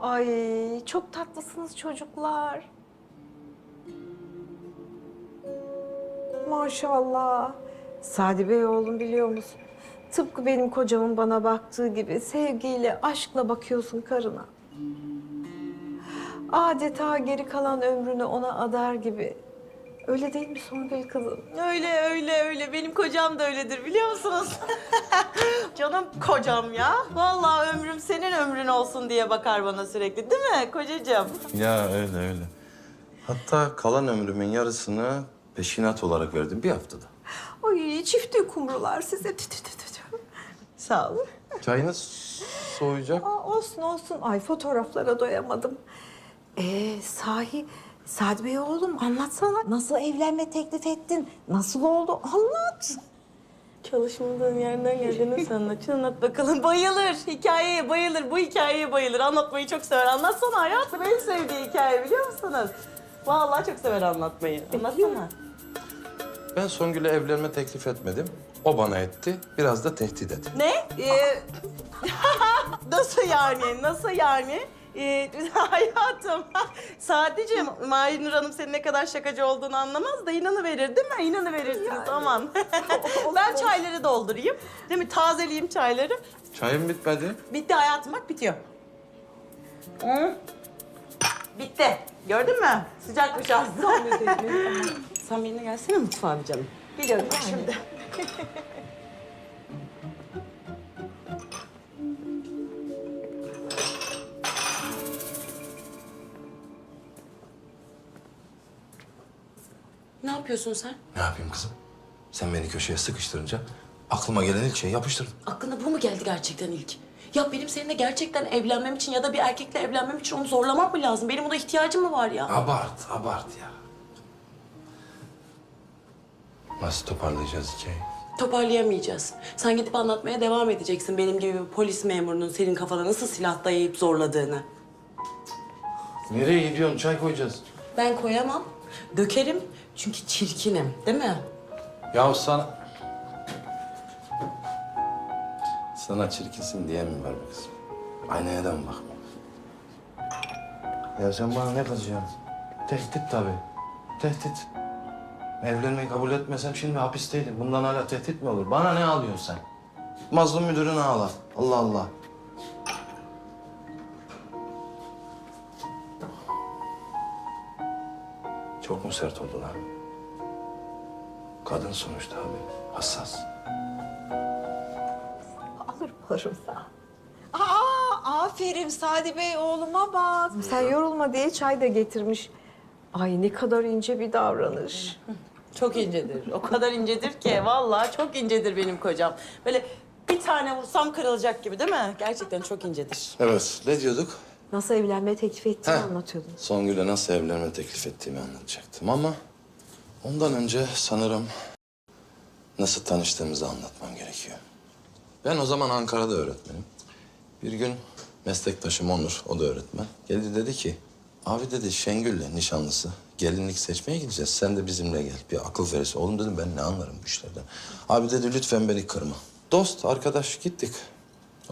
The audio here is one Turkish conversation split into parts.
Ay çok tatlısınız çocuklar. Maşallah. Sadi Bey oğlum biliyor musun? Tıpkı benim kocamın bana baktığı gibi sevgiyle, aşkla bakıyorsun karına. Adeta geri kalan ömrünü ona adar gibi. Öyle değil mi Songül kızım? Öyle öyle öyle. Benim kocam da öyledir biliyor musunuz? Canım kocam ya. Vallahi ömrüm senin ömrün olsun diye bakar bana sürekli değil mi kocacığım? Ya öyle öyle. Hatta kalan ömrümün yarısını peşinat olarak verdim bir haftada. Ay çifte kumrular size. Tü tü tü tü tü. Sağ ol. Çayınız soğuyacak. Aa, olsun olsun. Ay fotoğraflara doyamadım. Ee, sahi Sadi Bey oğlum anlatsana. Nasıl evlenme teklif ettin? Nasıl oldu? Anlat. Çalışmadığın yerden geldiğini anlat. Anlat bakalım. Bayılır. Hikayeye bayılır. Bu hikayeye bayılır. Anlatmayı çok sever. Anlatsana hayatım. En sevdiği hikaye biliyor musunuz? Vallahi çok sever anlatmayı. Anlatsana. Ben Songül'e evlenme teklif etmedim. O bana etti. Biraz da tehdit etti. Ne? Ee, nasıl yani? Nasıl yani? Ee, hayatım, sadece Mahir Hanım senin ne kadar şakacı olduğunu anlamaz da inanıverir değil mi? İnanıverirsiniz aman. ben çayları doldurayım. Değil mi? Tazeleyeyim çayları. Çayım bitmedi. Bitti hayatım bak bitiyor. Hı? Bitti. Gördün mü? Sıcakmış aslında. Sen benimle gelsene mutfağa bir canım. Geliyorum bak şimdi. Yapıyorsun sen? Ne yapayım kızım? Sen beni köşeye sıkıştırınca aklıma gelen ilk şeyi yapıştırdım. Aklına bu mu geldi gerçekten ilk? Ya benim seninle gerçekten evlenmem için ya da bir erkekle evlenmem için onu zorlamam mı lazım? Benim ona ihtiyacım mı var ya? Abart, abart ya. Nasıl toparlayacağız hikayeyi? Toparlayamayacağız. Sen gidip anlatmaya devam edeceksin benim gibi bir polis memurunun senin kafana nasıl silah dayayıp zorladığını. Nereye gidiyorsun? Çay koyacağız. Ben koyamam. Dökerim çünkü çirkinim değil mi? Ya sana... Sana çirkinsin diye mi var bu kızım? Aynaya da mı bakmıyorsun? Ya sen bana ne kızacaksın? Tehdit tabii. Tehdit. Evlenmeyi kabul etmesem şimdi hapisteydim. Bundan hala tehdit mi olur? Bana ne alıyorsun sen? Mazlum müdürünü ağla. Allah Allah. Çok mu sert oldu lan? Kadın sonuçta abi. Hassas. Alır alırım sağ Aa, aferin Sadi Bey oğluma bak. Sen yorulma diye çay da getirmiş. Ay ne kadar ince bir davranış. Çok incedir. O kadar incedir ki vallahi çok incedir benim kocam. Böyle bir tane vursam kırılacak gibi değil mi? Gerçekten çok incedir. Evet, ne diyorduk? Nasıl evlenme teklif ettiğini Heh. anlatıyordun. Songül'e nasıl evlenme teklif ettiğimi anlatacaktım ama... ...ondan önce sanırım nasıl tanıştığımızı anlatmam gerekiyor. Ben o zaman Ankara'da öğretmenim. Bir gün meslektaşım Onur, o da öğretmen. Geldi dedi ki, abi dedi Şengül'le nişanlısı gelinlik seçmeye gideceğiz. Sen de bizimle gel. Bir akıl verirse. Oğlum dedim ben ne anlarım bu işlerden. Abi dedi lütfen beni kırma. Dost, arkadaş gittik.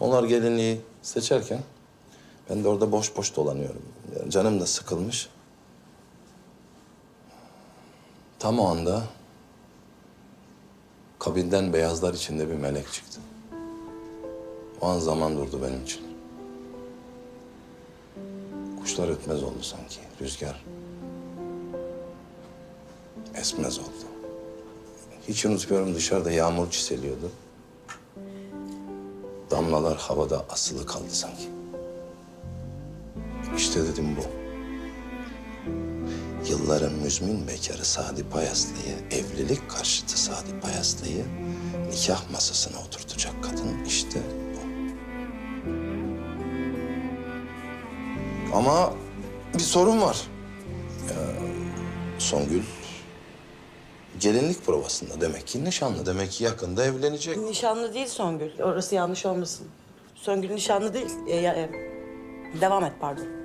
Onlar gelinliği seçerken ben de orada boş boş dolanıyorum. Canım da sıkılmış. Tam o anda kabinden beyazlar içinde bir melek çıktı. O an zaman durdu benim için. Kuşlar ötmez oldu sanki. Rüzgar esmez oldu. Hiç unutmuyorum dışarıda yağmur çiseliyordu. Damlalar havada asılı kaldı sanki. İşte dedim bu. Yılların müzmin bekarı Sadi Payaslı'yı, evlilik karşıtı Sadi Payaslı'yı nikah masasına oturtacak kadın işte bu. Ama bir sorun var. Ya, Songül gelinlik provasında demek ki nişanlı. Demek ki yakında evlenecek. Nişanlı değil Songül. Orası yanlış olmasın. Songül nişanlı değil. Ee, ya, e, devam et pardon.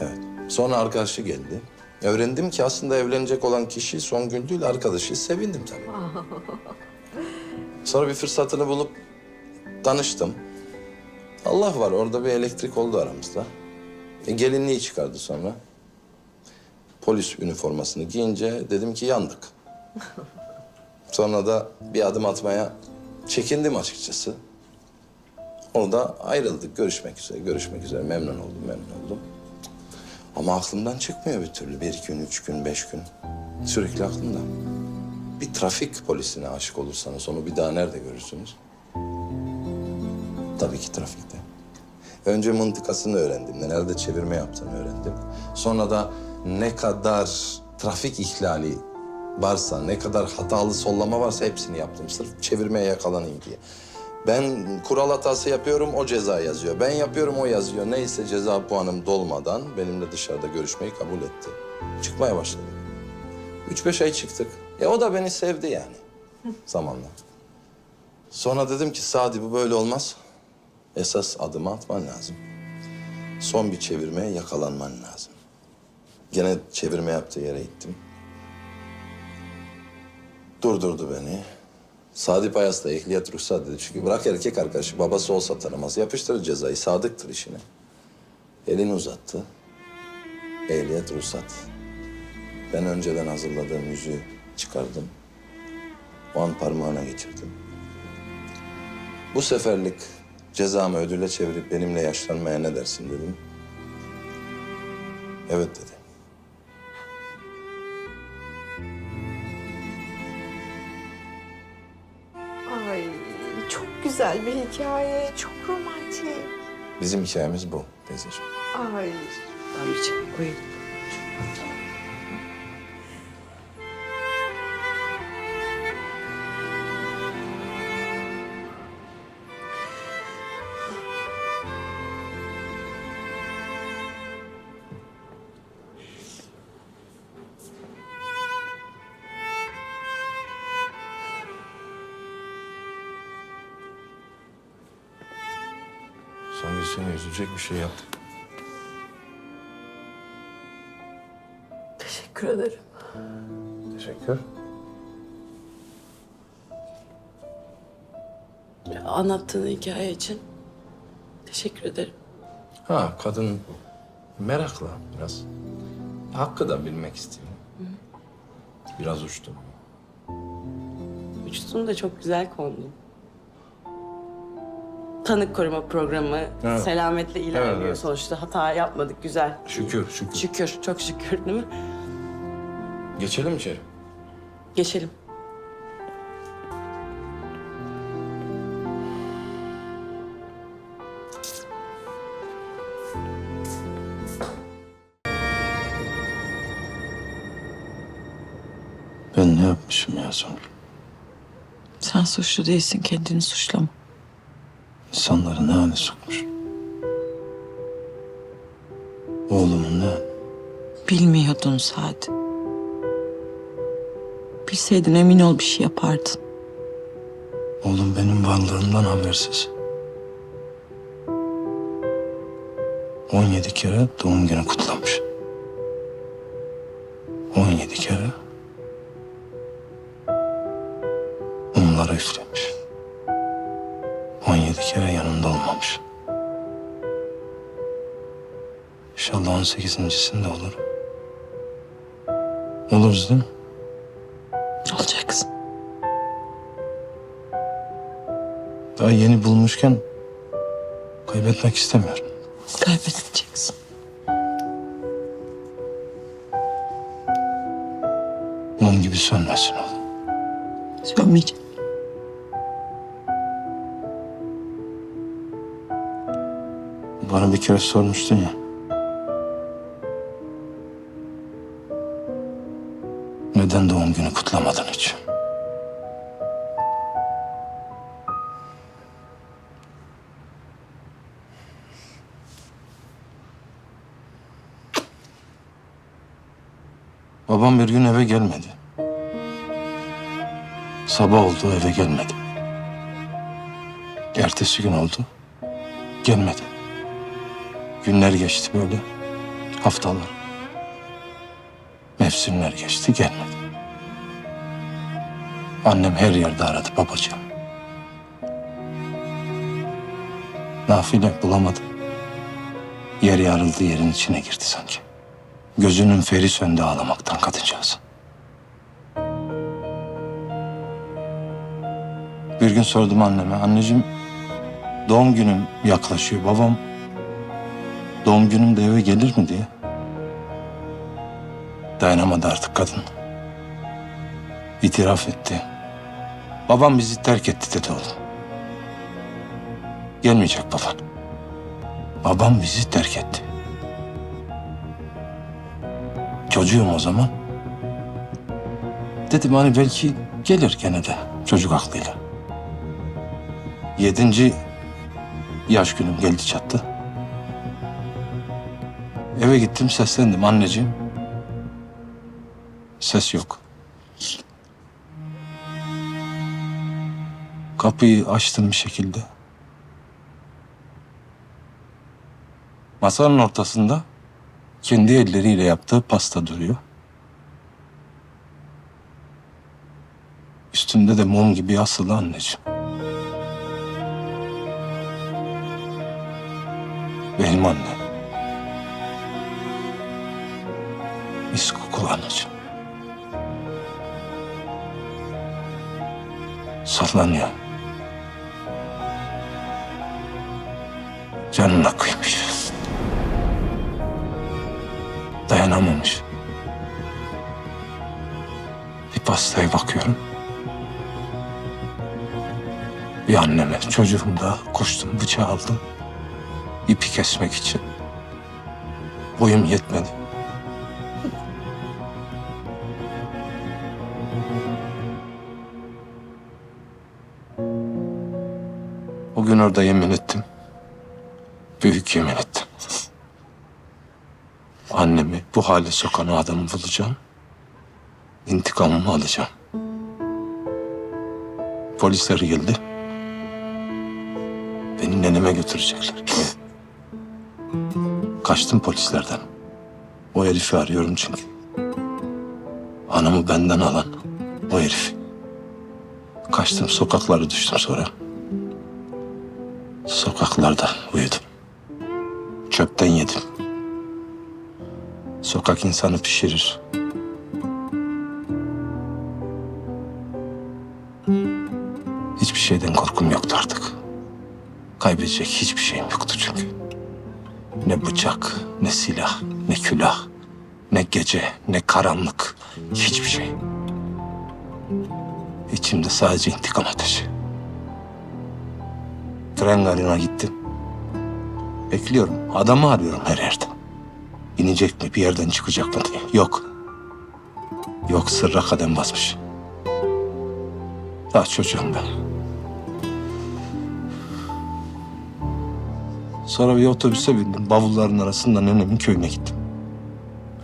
Evet. Sonra arkadaşı geldi. Öğrendim ki aslında evlenecek olan kişi Songül değil, arkadaşı. Sevindim tabii. Sonra bir fırsatını bulup tanıştım. Allah var orada bir elektrik oldu aramızda. E, gelinliği çıkardı sonra. Polis üniformasını giyince dedim ki yandık. Sonra da bir adım atmaya çekindim açıkçası. Orada ayrıldık. Görüşmek üzere, görüşmek üzere. Memnun oldum, memnun oldum. Ama aklımdan çıkmıyor bir türlü. Bir gün, üç gün, beş gün. Sürekli aklımda. Bir trafik polisine aşık olursanız onu bir daha nerede görürsünüz? Tabii ki trafikte. Önce mıntıkasını öğrendim. Nelerde çevirme yaptığını öğrendim. Sonra da ne kadar trafik ihlali varsa, ne kadar hatalı sollama varsa hepsini yaptım. Sırf çevirmeye yakalanayım diye. Ben kural hatası yapıyorum, o ceza yazıyor. Ben yapıyorum, o yazıyor. Neyse ceza puanım dolmadan benimle dışarıda görüşmeyi kabul etti. Çıkmaya başladık. Üç beş ay çıktık. E o da beni sevdi yani zamanla. Sonra dedim ki Sadi bu böyle olmaz. Esas adımı atman lazım. Son bir çevirmeye yakalanman lazım. Gene çevirme yaptığı yere gittim. Durdurdu beni. Sadi Payas da ehliyet ruhsat dedi. Çünkü bırak erkek arkadaşı babası olsa tanımaz. Yapıştırır cezayı. Sadıktır işine. Elini uzattı. Ehliyet ruhsat. Ben önceden hazırladığım yüzüğü çıkardım. O an parmağına geçirdim. Bu seferlik cezamı ödüle çevirip benimle yaşlanmaya ne dersin dedim. Evet dedi. Güzel bir hikaye. Çok romantik. Bizim hikayemiz bu teyzeciğim. Ay. Çay koyayım. Sanki seni üzülecek bir şey yaptım. Teşekkür ederim. Teşekkür. Anlattığın hikaye için teşekkür ederim. Ha kadın merakla biraz. Hakkı da bilmek istiyor. Biraz uçtum. Uçtun da çok güzel kondun. Tanık koruma programı Evet. selametle ilerliyor Evet, evet. sonuçta. Hata yapmadık güzel. Şükür, şükür. Şükür, çok şükür değil mi? Geçelim içeri. Geçelim. Ben ne yapmışım ya Songül? Sen suçlu değilsin, kendini suçlama. İnsanları ne hale sokmuş? Oğlumun ne? Bilmiyordun Sadi. Bilseydin emin ol bir şey yapardın. Oğlum benim varlığımdan habersiz. 17 kere doğum günü kutlamış. 17 kere 38.sinde olurum. Oluruz değil mi? Olacaksın. Daha yeni bulmuşken kaybetmek istemiyorum. Kaybedeceksin. Mum gibi sönmesin oğlum. Sönmeyecek. Bana bir kere sormuştun ya. Hiç? Babam bir gün eve gelmedi. Sabah oldu eve gelmedi. Ertesi gün oldu. Gelmedi. Günler geçti böyle. Haftalar. Mevsimler geçti gelmedi. Annem her yerde aradı babacığım. Nafile bulamadı. Yer yarıldı yerin içine girdi sanki. Gözünün feri söndü ağlamaktan kadıncağız. Bir gün sordum anneme. Anneciğim doğum günüm yaklaşıyor. Babam doğum günümde eve gelir mi diye. Dayanamadı artık kadın. İtiraf etti. Babam bizi terk etti dedi oğlum. Gelmeyecek baban. Babam bizi terk etti. Çocuğum o zaman. Dedim hani belki gelir gene de çocuk aklıyla. Yedinci yaş günüm geldi çattı. Eve gittim seslendim anneciğim. Ses yok. Kapıyı açtım bir şekilde. Masanın ortasında kendi elleriyle yaptığı pasta duruyor. Üstünde de mum gibi asılı anneciğim. Benim annem. Mis kokulu anacığım. Sallanıyor. Canına kıymış. Dayanamamış. Bir pastaya bakıyorum. Bir anneme, çocuğum da koştum, bıçağı aldım. İpi kesmek için. Boyum yetmedi. O gün orada yemin ettim. Büyük yemin ettim. Annemi bu hale sokan adamı bulacağım. İntikamımı alacağım. Polisler geldi. Beni neneme götürecekler. Kaçtım polislerden. O herifi arıyorum çünkü. Anamı benden alan o herif. Kaçtım sokaklara düştüm sonra. Sokaklarda uyudum. Çöpten yedim. Sokak insanı pişirir. Hiçbir şeyden korkum yoktu artık. Kaybedecek hiçbir şeyim yoktu çünkü. Ne bıçak, ne silah, ne külah, ne gece, ne karanlık. Hiçbir şey. İçimde sadece intikam ateşi. Tren garına gittim. Bekliyorum. Adamı arıyorum her yerde. İnecek mi, bir yerden çıkacak mı diye. Yok. Yok, sırra kadem basmış. Daha çocuğum ben. Sonra bir otobüse bindim. Bavulların arasında nenemin köyüne gittim.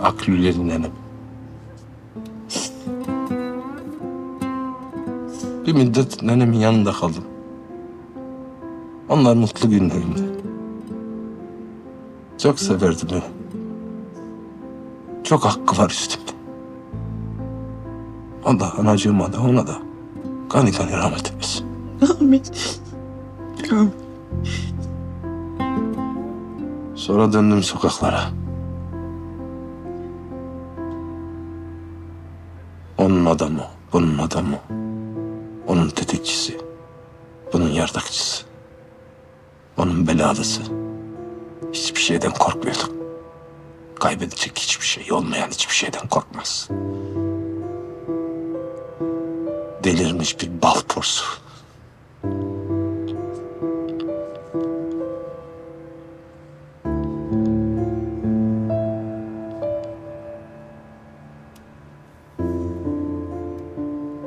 Aklülerin nenem. Bir müddet nenemin yanında kaldım. Onlar mutlu günlerimdi. Çok severdi beni. Çok hakkı var üstümde. O da anacığıma da ona da gani gani rahmet eylesin. Amin. Amin. Sonra döndüm sokaklara. Onun adamı, bunun adamı. Onun tetikçisi, bunun yardakçısı. Onun belalısı. Şeyden korkmuyordum. Kaybedecek hiçbir şey olmayan hiçbir şeyden korkmaz. Delirmiş bir bal porsu.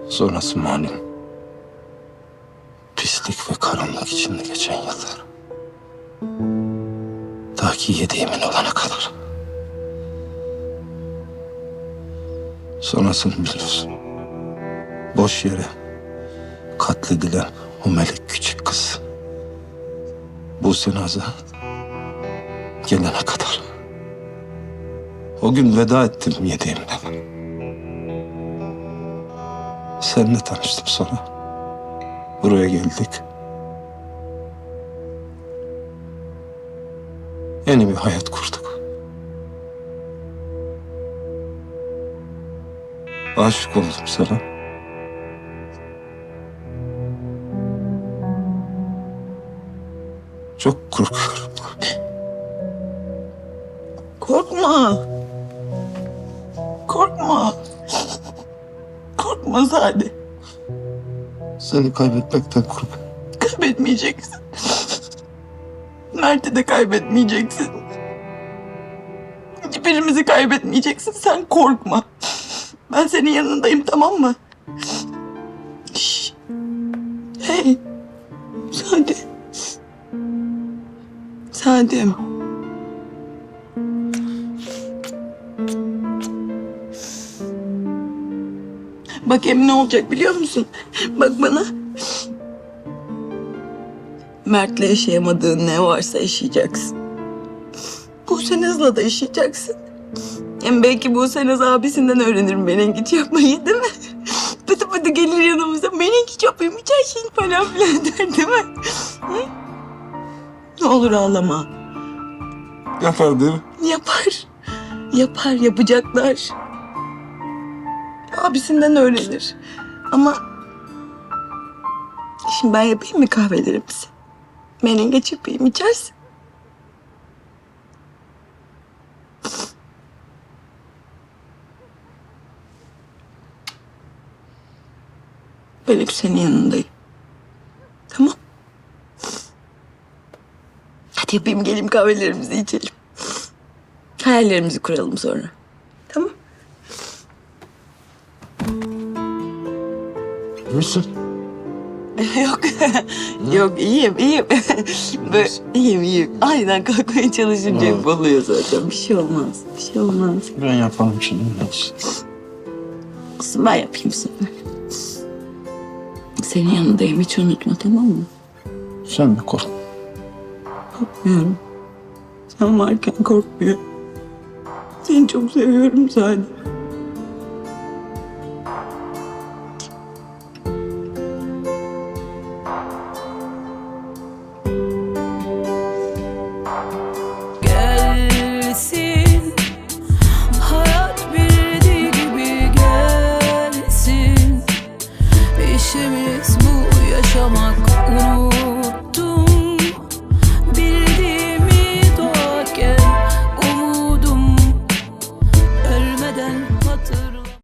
Sonrası malum. Pislik ve karanlık içinde geçen yıllar. Ta ki yediğimin olana kadar. Sonrasını biliyorsun. Boş yere katledilen o melek küçük kız. Bu senaza gelene kadar. O gün veda ettim yediğimden. Seninle tanıştım sonra. Buraya geldik. Hayat kurduk. Aşık oldum sana. Çok korkuyorum. Korkma. Korkma. Korkma Sade. Seni kaybetmekten korkuyorum. Kaybetmeyeceksin. Mert'i de kaybetmeyeceksin. Hiçbirimizi kaybetmeyeceksin. Sen korkma. Ben senin yanındayım tamam mı? Hey. Sade. Sadem. Bak hem ne olacak biliyor musun? Bak bana. Mert'le yaşayamadığın ne varsa yaşayacaksın. Buse Naz'la da yaşayacaksın. Hem belki Buse Naz abisinden öğrenir menengiç yapmayı değil mi? Pıtı pıtı gelir yanımıza menengiç yapayım hiç her şeyin falan filan der değil mi? Hı? Ne olur ağlama. Yapar değil mi? Yapar. Yapar, yapacaklar. Abisinden öğrenir. Ama... Şimdi ben yapayım mı kahvelerimizi? Menengeç yapayım, içersin. Ben hep senin yanındayım. Tamam. Hadi yapayım geleyim kahvelerimizi içelim. Hayallerimizi kuralım sonra. Tamam. Misin? Yok. Yok iyiyim iyiyim. Böyle, iyiyim iyiyim. Aynen kalkmaya çalışınca hep oluyor zaten. Bir şey olmaz. Bir şey olmaz. Ben yaparım şimdi. Kızım ben yapayım sana. Senin yanındayım hiç unutma tamam mı? Sen de korkma. Korkmuyorum. Sen varken korkmuyorum. Seni çok seviyorum sadece.